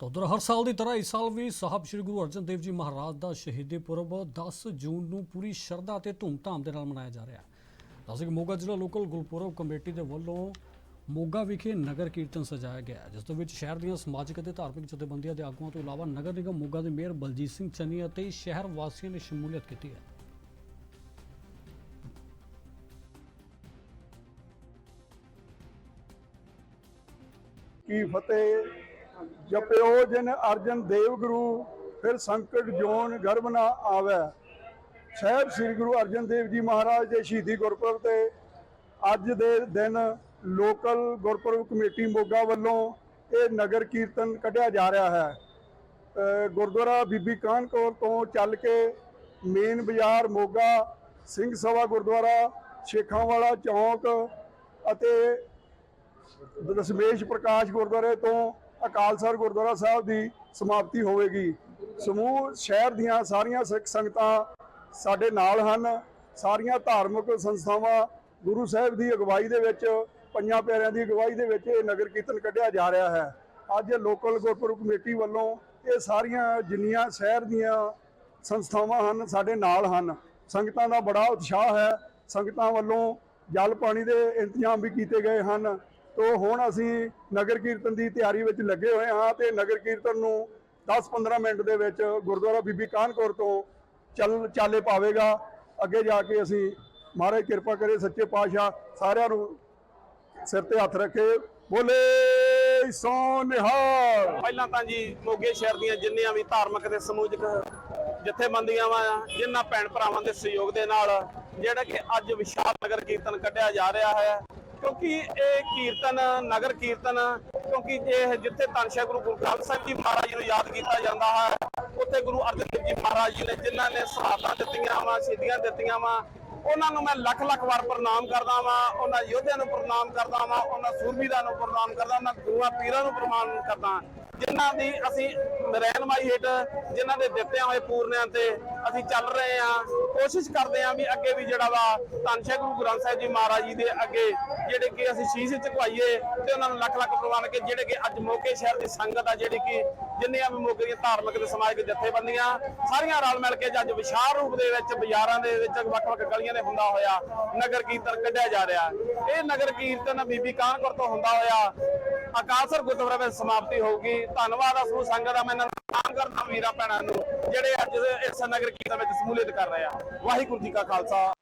ਤਾਂ ਉਧਰ ਹਰ ਸਾਲ ਦੀ ਤਰ੍ਹਾਂ ਇਸ ਸਾਲ ਵੀ ਸਾਹਿਬ ਸ੍ਰੀ ਗੁਰੂ ਅਰਜਨ ਦੇਵ ਜੀ ਮਹਾਰਾਜ ਦਾ ਸ਼ਹੀਦੀ ਪੁਰਬ 10 ਜੂਨ ਨੂੰ ਪੂਰੀ ਸ਼ਰਧਾ ਤੇ ਧੂਮਧਾਮ ਦੇ ਨਾਲ ਮਨਾਇਆ ਜਾ ਰਿਹਾ ਹੈ। ਦੱਸ ਕਿ ਮੋਗਾ ਜ਼ਿਲ੍ਹਾ ਲੋਕਲ ਗੁਰਪੁਰਬ ਕਮੇਟੀ ਦੇ ਵੱਲੋਂ ਮੋਗਾ ਵਿਖੇ ਨਗਰ ਕੀਰਤਨ ਸਜਾਇਆ ਗਿਆ ਹੈ, ਜਿਸ ਦੇ ਵਿੱਚ ਸ਼ਹਿਰ ਦੀਆਂ ਸਮਾਜਿਕ ਅਤੇ ਧਾਰਮਿਕ ਜਥੇਬੰਦੀਆਂ ਦੇ ਆਗੂਆਂ ਤੋਂ ਇਲਾਵਾ ਨਗਰ ਨਿਗਮ ਮੋਗਾ ਦੇ ਮੇਅਰ ਬਲਜੀਤ ਸਿੰਘ ਚੰਨੀ ਅਤੇ ਸ਼ਹਿਰ ਵਾਸੀਆਂ ਨੇ ਸ਼ਮੂਲੀਅਤ ਕੀਤੀ ਹੈ। ਕੀ ਫਤਿਹ ਜਪਿਓ ਜਿਨ ਅਰਜਨ ਦੇਵ ਗੁਰੂ, ਫਿਰ ਸੰਕਟ ਜੋਨ ਗਰਭ ਨਾ ਆਵੇ। ਸਾਹਿਬ ਸ੍ਰੀ ਗੁਰੂ ਅਰਜਨ ਦੇਵ ਜੀ ਮਹਾਰਾਜ ਦੇ ਸ਼ਹੀਦੀ ਗੁਰਪੁਰਬ ਤੇ ਅੱਜ ਦੇ ਦਿਨ ਲੋਕਲ ਗੁਰਪੁਰਬ ਕਮੇਟੀ ਮੋਗਾ ਵੱਲੋਂ ਇਹ ਨਗਰ ਕੀਰਤਨ ਕੱਢਿਆ ਜਾ ਰਿਹਾ ਹੈ। ਗੁਰਦੁਆਰਾ ਬੀਬੀ ਕਾਨ ਕੌਰ ਤੋਂ ਚੱਲ ਕੇ ਮੇਨ ਬਾਜ਼ਾਰ ਮੋਗਾ, ਸਿੰਘ ਸਭਾ ਗੁਰਦੁਆਰਾ, ਸ਼ੇਖਾਂਵਾਲਾ ਚੌਂਕ ਅਤੇ ਦਸ਼ਮੇਸ਼ ਪ੍ਰਕਾਸ਼ ਗੁਰਦੁਆਰੇ ਤੋਂ ਅਕਾਲਸਰ ਗੁਰਦੁਆਰਾ ਸਾਹਿਬ ਦੀ ਸਮਾਪਤੀ ਹੋਵੇਗੀ। ਸਮੂਹ, ਸ਼ਹਿਰ ਦੀਆਂ ਸਾਰੀਆਂ ਸਿੱਖ ਸੰਗਤਾਂ ਸਾਡੇ ਨਾਲ ਹਨ। ਸਾਰੀਆਂ ਧਾਰਮਿਕ ਸੰਸਥਾਵਾਂ ਗੁਰੂ ਸਾਹਿਬ ਦੀ ਅਗਵਾਈ ਦੇ ਵਿੱਚ, ਪੰਜਾਂ ਪਿਆਰਿਆਂ ਦੀ ਅਗਵਾਈ ਦੇ ਵਿੱਚ ਇਹ ਨਗਰ ਕੀਰਤਨ ਕੱਢਿਆ ਜਾ ਰਿਹਾ ਹੈ। ਅੱਜ ਲੋਕਲ ਗੁਰਪੁਰਬ ਕਮੇਟੀ ਵੱਲੋਂ ਇਹ ਸਾਰੀਆਂ ਜਿੰਨੀਆਂ ਸ਼ਹਿਰ ਦੀਆਂ ਸੰਸਥਾਵਾਂ ਹਨ, ਸਾਡੇ ਨਾਲ ਹਨ। ਸੰਗਤਾਂ ਦਾ ਬੜਾ ਉਤਸ਼ਾਹ ਹੈ। ਸੰਗਤਾਂ ਵੱਲੋਂ ਜਲ ਪਾਣੀ ਦੇ ਇੰਤਜ਼ਾਮ ਵੀ ਕੀਤੇ ਗਏ ਹਨ। ਤੋ ਹੁਣ ਅਸੀਂ ਨਗਰ ਕੀਰਤਨ ਦੀ ਤਿਆਰੀ ਵਿੱਚ ਲੱਗੇ ਹੋਏ ਹਾਂ ਤੇ ਨਗਰ ਕੀਰਤਨ ਨੂੰ 10-15 ਮਿੰਟ ਦੇ ਵਿੱਚ ਗੁਰਦੁਆਰਾ ਬੀਬੀ ਕਾਹਨਕੌਰ ਤੋਂ ਚੱਲ ਚਾਲੇ ਪਾਵੇਗਾ। ਅੱਗੇ ਜਾ ਕੇ ਅਸੀਂ ਮਹਾਰਾਜ ਕਿਰਪਾ ਕਰੇ, ਸੱਚੇ ਪਾਤਸ਼ਾਹ ਸਾਰਿਆਂ ਨੂੰ ਸਿਰ ਤੇ ਹੱਥ ਰੱਖੇ। ਬੋਲੇ ਸੋ ਨਿਹਾਲ। ਪਹਿਲਾਂ ਤਾਂ ਜੀ ਮੋਗੇ ਸ਼ਹਿਰ ਦੀਆਂ ਜਿੰਨੀਆਂ ਵੀ ਧਾਰਮਿਕ ਤੇ ਸਮੂਹਿਕ ਜਥੇਬੰਦੀਆਂ ਵਾ, ਜਿਨ੍ਹਾਂ ਭੈਣ ਭਰਾਵਾਂ ਦੇ ਸਹਿਯੋਗ ਦੇ ਨਾਲ ਜਿਹੜਾ ਕਿ ਅੱਜ ਵਿਸ਼ਾਲ ਨਗਰ ਕੀਰਤਨ ਕੱਢਿਆ ਜਾ ਰਿਹਾ ਹੈ ਕਿਉਂਕਿ ਇਹ ਕੀਰਤਨ, ਨਗਰ ਕੀਰਤਨ, ਕਿਉਂਕਿ ਇਹ ਜਿੱਥੇ ਧੰਨ ਗੁਰੂ ਗੁਰੂ ਗ੍ਰੰਥ ਸਾਹਿਬ ਜੀ ਮਹਾਰਾਜ ਜੀ ਨੂੰ ਯਾਦ ਕੀਤਾ ਜਾਂਦਾ ਹੈ, ਉੱਥੇ ਗੁਰੂ ਅਰਜਨ ਦੇਵ ਜੀ ਮਹਾਰਾਜ ਜੀ ਨੇ ਜਿਨ੍ਹਾਂ ਨੇ ਸ਼ਹਾਦਤਾਂ ਦਿੱਤੀਆਂ ਵਾ ਸ਼ਹੀਦੀਆਂ ਦਿੱਤੀਆਂ ਵਾ, ਉਹਨਾਂ ਨੂੰ ਮੈਂ ਲੱਖ ਲੱਖ ਵਾਰ ਪ੍ਰਣਾਮ ਕਰਦਾ ਵਾਂ, ਉਹਨਾਂ ਯੋਧਿਆਂ ਨੂੰ ਪ੍ਰਣਾਮ ਕਰਦਾ ਵਾਂ, ਉਹਨਾਂ ਸੂਰਬੀਰਾਂ ਨੂੰ ਪ੍ਰਣਾਮ ਕਰਦਾ, ਉਹਨਾਂ ਗੁਰੂਆਂ ਪੀਰਾਂ ਨੂੰ ਪ੍ਰਣਾਮ ਕਰਦਾ ਜਿਨ੍ਹਾਂ ਦੀ ਅਸੀਂ ਰਹਿਨਮਾਈ ਹੇਠ ਜਿਨ੍ਹਾਂ ਦੇ ਦਿੱਤਿਆਂ ਹੋਏ ਪੂਰਨਿਆਂ ਤੇ ਅਸੀਂ ਚੱਲ ਰਹੇ ਹਾਂ ਕੋਸ਼ਿਸ਼ ਕਰਦੇ ਹਾਂ ਵੀ ਅੱਗੇ ਵੀ ਜਿਹੜਾ ਵਾ ਧੰਨ ਗੁਰੂ ਗ੍ਰੰਥ ਸਾਹਿਬ ਜੀ ਮਹਾਰਾਜ ਜੀ ਦੇ ਅੱਗੇ ਜਿਹੜੇ ਕਿ ਅਸੀਂ ਸ਼ੀਸ਼ ਝੁਕਾਈਏ ਤੇ ਉਹਨਾਂ ਨੂੰ ਲੱਖ ਲੱਖ ਪ੍ਰਵਾਨ ਕੇ ਜਿਹੜੇ ਕਿ ਅੱਜ ਮੋਗੇ ਸ਼ਹਿਰ ਦੀ ਸੰਗਤ ਆ ਜਿਹੜੀ ਕਿ ਜਿੰਨੀਆਂ ਵੀ ਮੋਗੇ ਦੀਆਂ ਧਾਰਮਿਕ ਤੇ ਸਮਾਜਿਕ ਜਥੇਬੰਦੀਆਂ ਸਾਰੀਆਂ ਰਲ ਮਿਲ ਕੇ ਅੱਜ ਵਿਸ਼ਾਲ ਰੂਪ ਦੇ ਵਿੱਚ ਬਾਜ਼ਾਰਾਂ ਦੇ ਵਿੱਚ ਵੱਖ-ਵੱਖ ਗਲੀਆਂ ਦੇ ਹੁੰਦਾ ਹੋਇਆ ਨਗਰ ਕੀਰਤਨ ਕੱਢਿਆ ਜਾ ਰਿਹਾ। ਇਹ ਨਗਰ ਕੀਰਤਨ ਬੀਬੀ ਕਾਨਪੁਰ ਤੋਂ ਹੁੰਦਾ ਹੋਇਆ ਅਕਾਲਸਰ ਗੁਰਦੁਆਰਾ ਵਿੱਚ ਸਮਾਪਤੀ ਹੋਊਗੀ। ਧੰਨਵਾਦ ਆ ਸੰਗਤ ਦਾ ਮੈਂ ਇਹਨਾਂ ਨੂੰ ਪ੍ਰਣਾਮ ਕਰਦਾ ਵੀਰਾਂ ਭੈਣਾਂ ਨੂੰ, ਜਿਹੜੇ ਅੱਜ ਇਸ ਨਗਰ ਕੀਰਤਨ ਵਿੱਚ ਸਮੂਲੀਅਤ ਕਰ ਰਹੇ ਆ। ਵਾਹਿਗੁਰੂ ਜੀ ਕਾ ਖਾਲਸਾ।